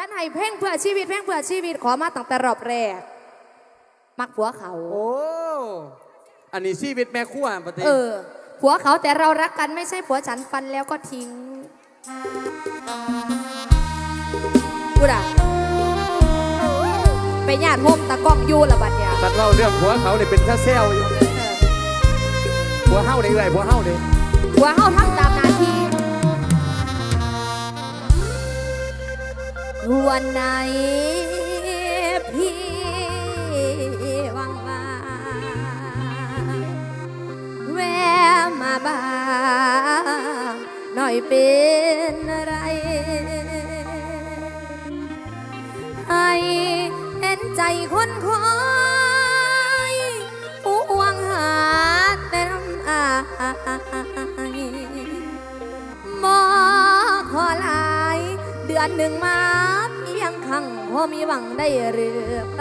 จันให้เพ่งเพื่อชีวิตเพ่งเพื่อชีวิตขอมาตั้งแต่รอบแรก มักผัวเขา โอ้ อันนี้ชีวิตแม่ขั้วปฏิต้เออ ผัวเขาแต่เรารักกันไม่ใช่ผัวฉันฟันแล้วก็ทิ้งกูด่าไปญาติโฮมตะก้องอยู่ละบัดเนี่ยตัดเล่าเรื่องผัวเขาเนี่ยเป็นแค่าเซลอยู่ผัวเฮาเนี่ยเอื่อผัวเฮาเนี่ยผัวเฮาทัำตาม วันไหนพี่วัางมาแวะมาบ้างหน่อยเป็นอะไร ให้เห็นใจคนคอยผู้วังหาเต่น้อา อนหนึ่งมาเพียงครั้งพอมีหวังได้เรือไป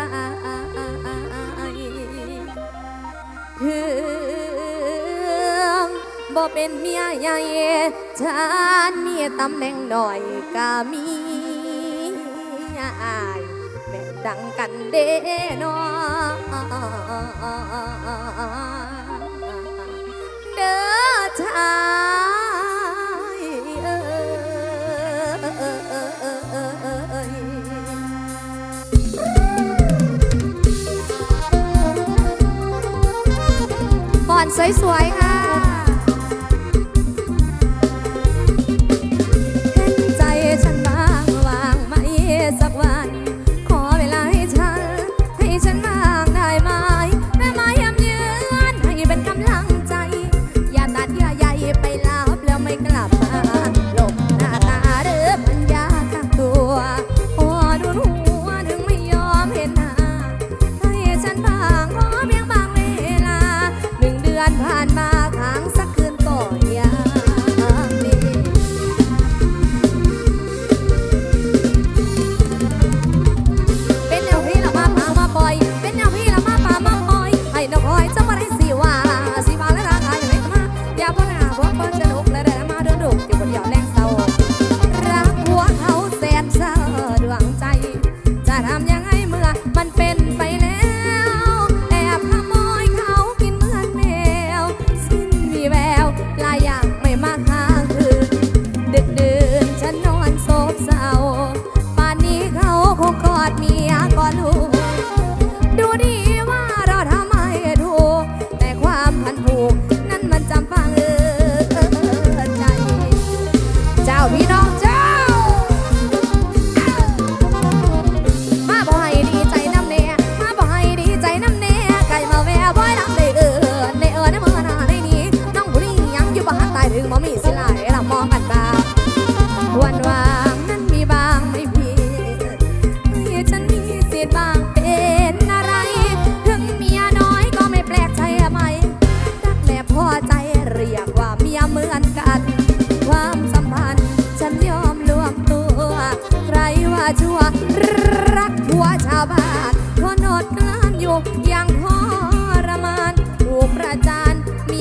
ถึงบ่เป็นเมียใหญ่ฉันนี่ตำแหน่งหน่อยก็มีอายแม่ดังกันเด้นอเด้อชา สวยๆค่ะ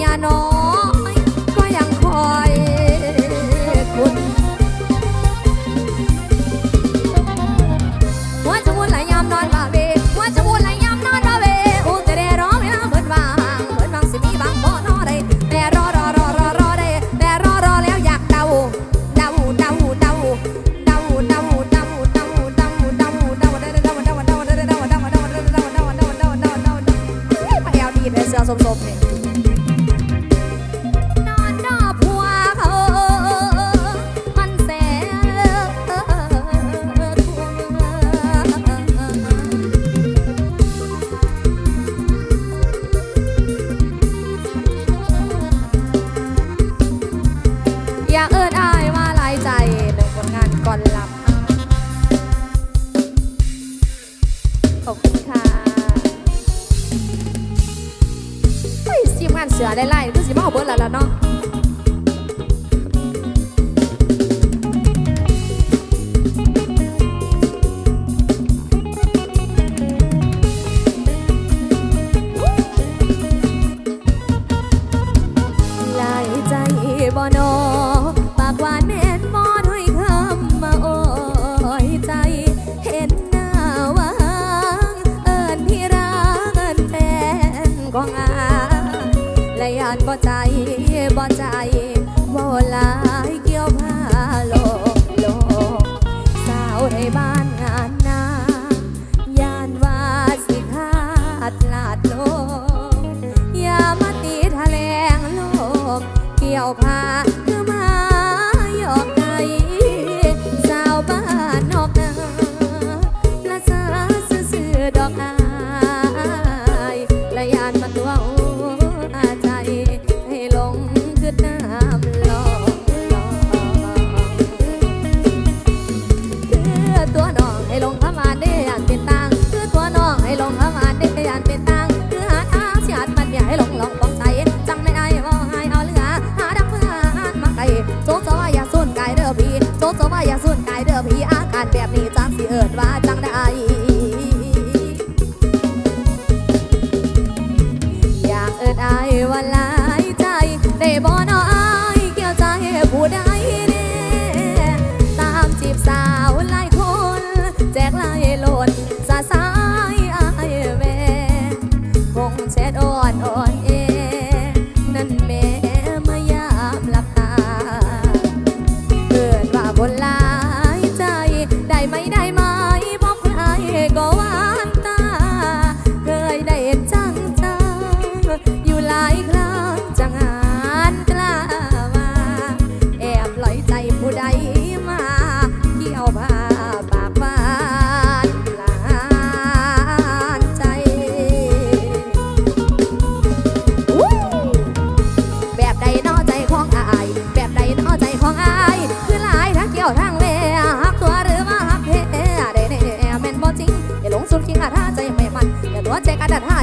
ยาน้อง บ่งานและยานบ่ใจ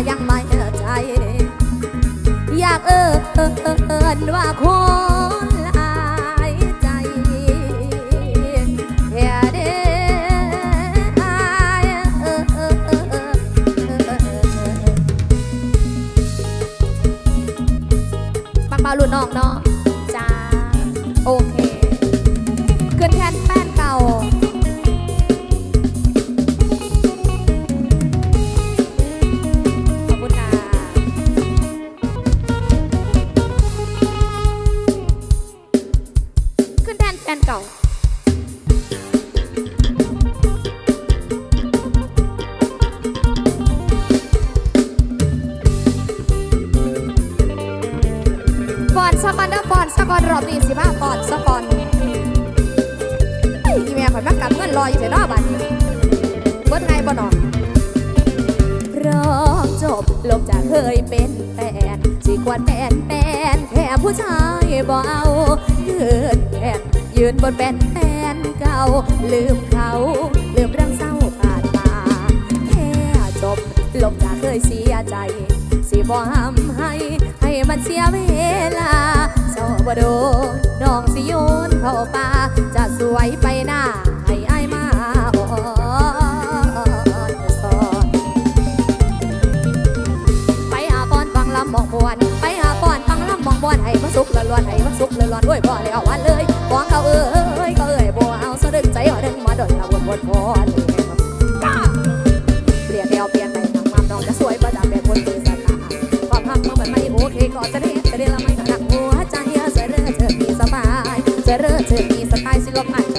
ยังไม่เข้าใจ อยากเออเอินว่าคุณ อยู่ใส่นอบัดนเบิดไงบ่นอนเพราจบลงจากเคยเป็นแฟนสีกวนแปนแปนแค่ผู้ชายบ่เอายืนแผนยืนบนแปนแปนเก่า ลืมเขา ลืมเรื่องเศร้าผ่านมาแค่จบลงจากเคยเสียใจสีบ่ห้ำให้ให้มันเสียเวลาเศบ่โดนน้องสิโยนเข้าป่าจะสวยไปหน้าให้ สุกละล้วนให้มันสุกละล้วนด้วยบ่แล้ววันเลยของเขาเอ้ยเขาเอ้ยบ่เอาสะดึงใจเอาดึงมาดนละวนวนพอลเปลี่ยนแนวเปลี่ยนไปทางคามนองจะสวยประดับแบบคนตื่นสายตาขพักมาแบบไม่โอเคก็จะได้จะไดละม่นหนักหัวใจเสร็จเธอมีสบายเสร็จเธอมีสไตล์สิลมไอ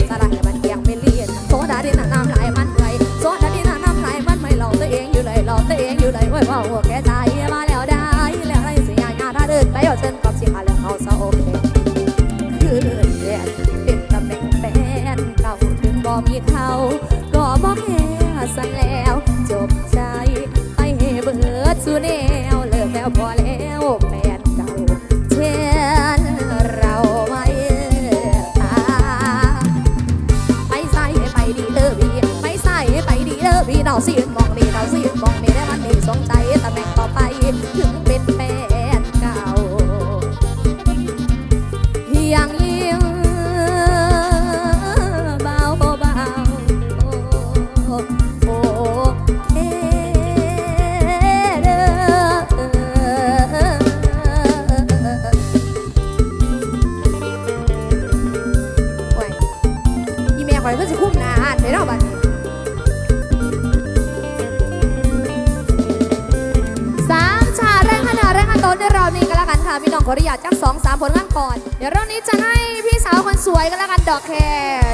ให้พี่สาวคนสวยก็แล้วกันดอกแค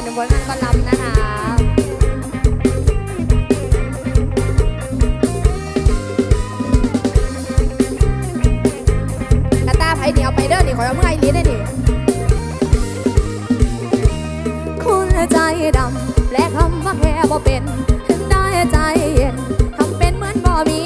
หนุ่มผลงานก็ลำนะคะกระตาไผ่เหนียวไปเด้อนี่ขอเอาเมื่อไอรีได้นี่คุณใจดำและคำว่าแค่บ่เป็น ถึงได้ใจเย็นทำเป็นเหมือนบ่มี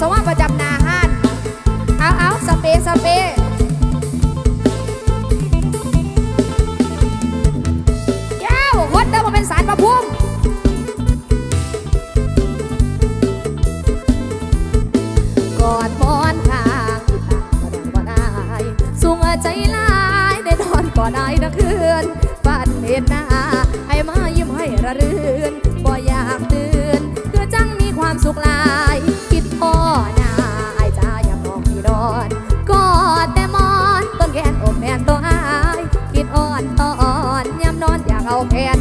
สมประจำนาฮั่นเอาเอาสเปสเปย้าวคนเดิมมาเป็นสารประพุ่มกอดมอนทางก็ดังบ่ได้สูงใจลายได้นอนก็ได้นะคืนฝันเห็นหน้าให้มายิ้มให้ระรื่นบ่อยากตื่นเพื่อจังมีความสุขลา พ่อนาไอ้จ้าอย่ามองพี่นอนกอดแต่มอนต้นแขนอบแมนตัวอาย คิดอ่อนต่ออ่อนยามนอนอยากเอาแขน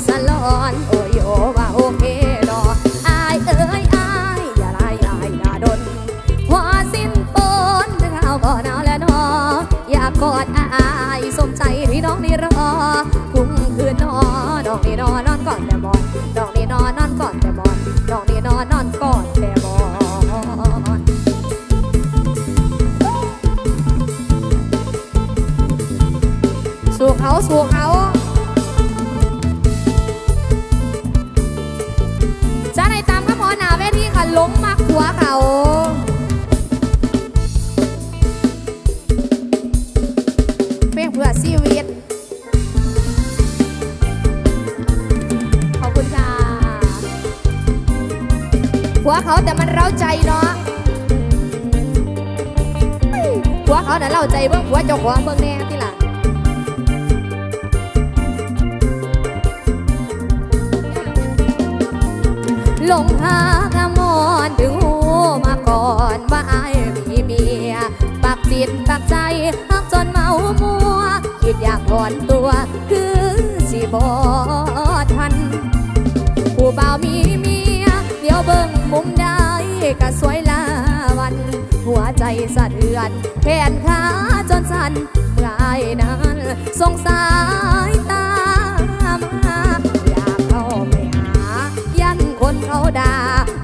salón. ชีวิต ขอบคุณค่ะหัวเขาแต่มันเราใจเนาะหัวเขาแต่เราใจเบิ้งหัวเจ้าของเบิ้งแน่ที่ล่ะหลงหากามอนถึงหัว ก่อนตัวคือสิบอทัน ผู้บ่าวมีเมีย เดี๋ยวเบิ่งมุมได้ก็สวยลาวัน หัวใจสะเทือนแขนขาจนสั่นรายนั้นสงสายตามาอยากเข้าไปหา ยันคนเขาด่า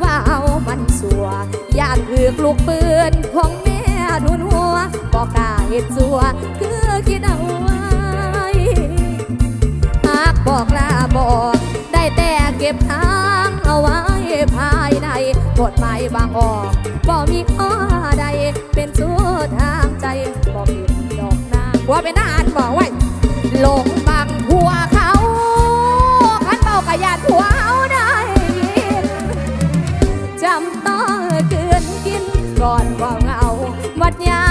ว่าเอามันสัวย่านถือกลูกปืนของแม่ทุนหัวบอกกาเหตุสัวคือคิดเอา บอกได้แต่เก็บทางเอาไว้ภายในกฎหมายบางออกบ่มีข้อใดเป็นสู้ทางใจบอกผิดดอกนาว่าเป็นทหารบอกไว้หลงบังผัวเขาขันเบากระยานผัวเอาได้ยินจำต้องเกินกินก่อนว่าเงาวัดยา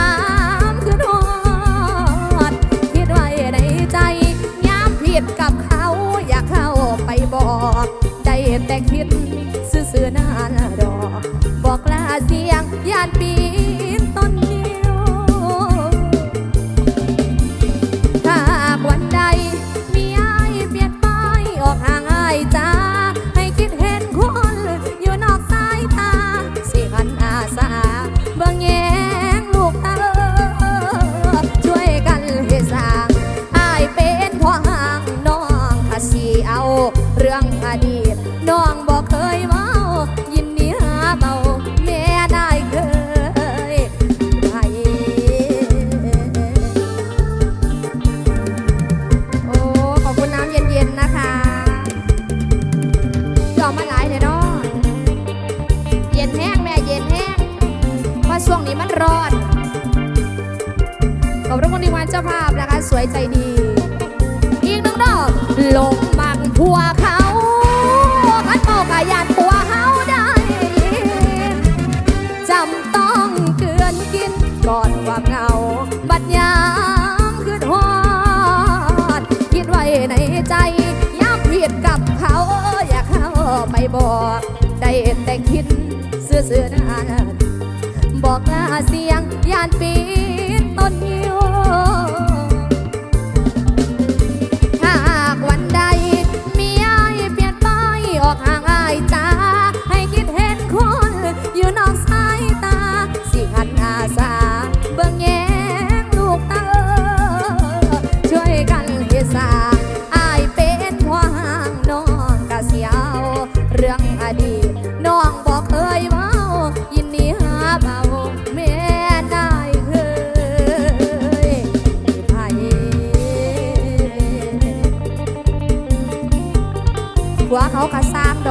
สียงยานปี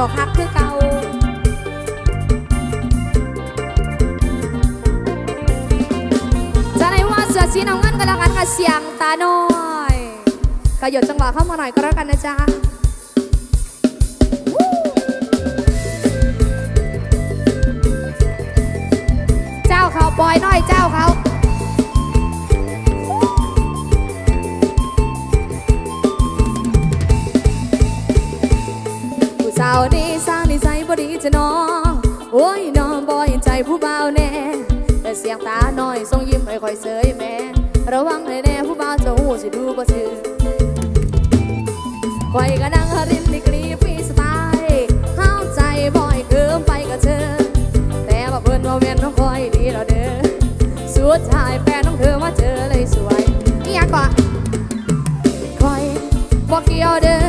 อกฮักคือเก่าจะในว่าเสือสีน้ำเงินก็แล้วกันกับเสียงตาหน้อยกระหยดจังหวะเข้ามาหน่อยก็แล้วกันนะจ๊ะเจ้าเขาปล่อยน้อยเจ้าเขาาวนี้สร้างนิสัยบ่ดีจะนอโอ้ยน้องบ่เห็นใจผู้บ่าวแน่แต่เสียงตาหน่อยทรงยิ้มไม่ค่อยเสยแม่ระวังให้แน่ผู้บ่าวจะหูสิดูบ่ชื่อคอยก็นั่งริมดีกรีฟีสไตล์ห้าวใจบ่อยเกิมไปกับเธอ แต่ว่าเพิ่นว่าแม่นน้องคอยดีแล้วเด้อสุดท้ายแฟนน้องเธอมาเจอเลยสวยนี่ยังก่อนคอยบอกเกี่ยวเด้อ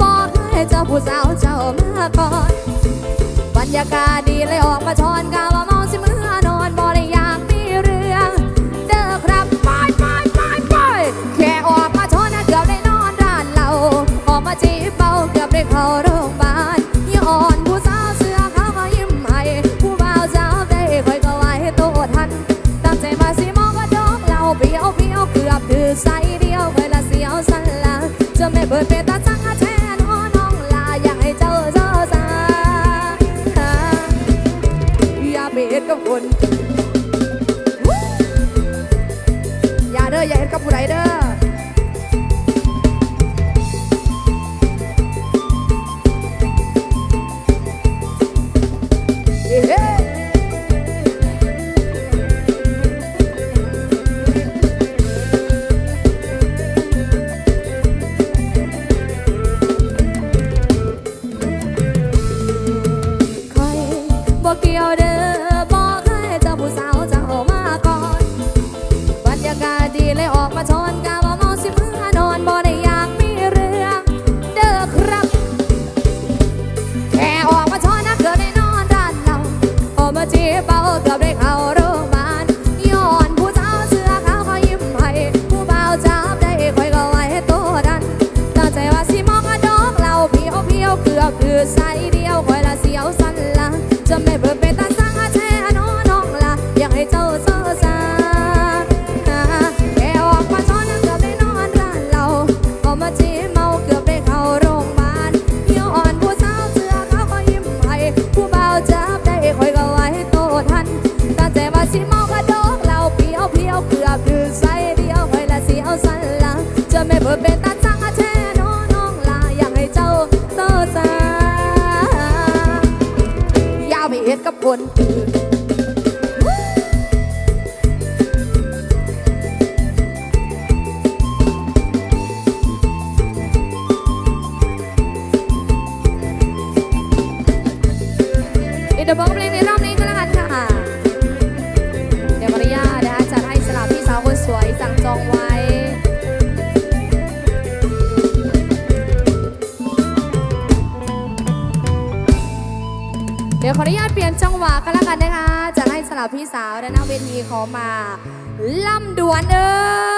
บอกให้เจ้าผู้สาวเจ้า ก่อน บรรยากาศดีเลยออกมาชอนกาวมา trepa otra oreja ahora. i'm a pun. ำหรับพี่สาวและนักเวทีขอมาล่ำดวนเอ้ย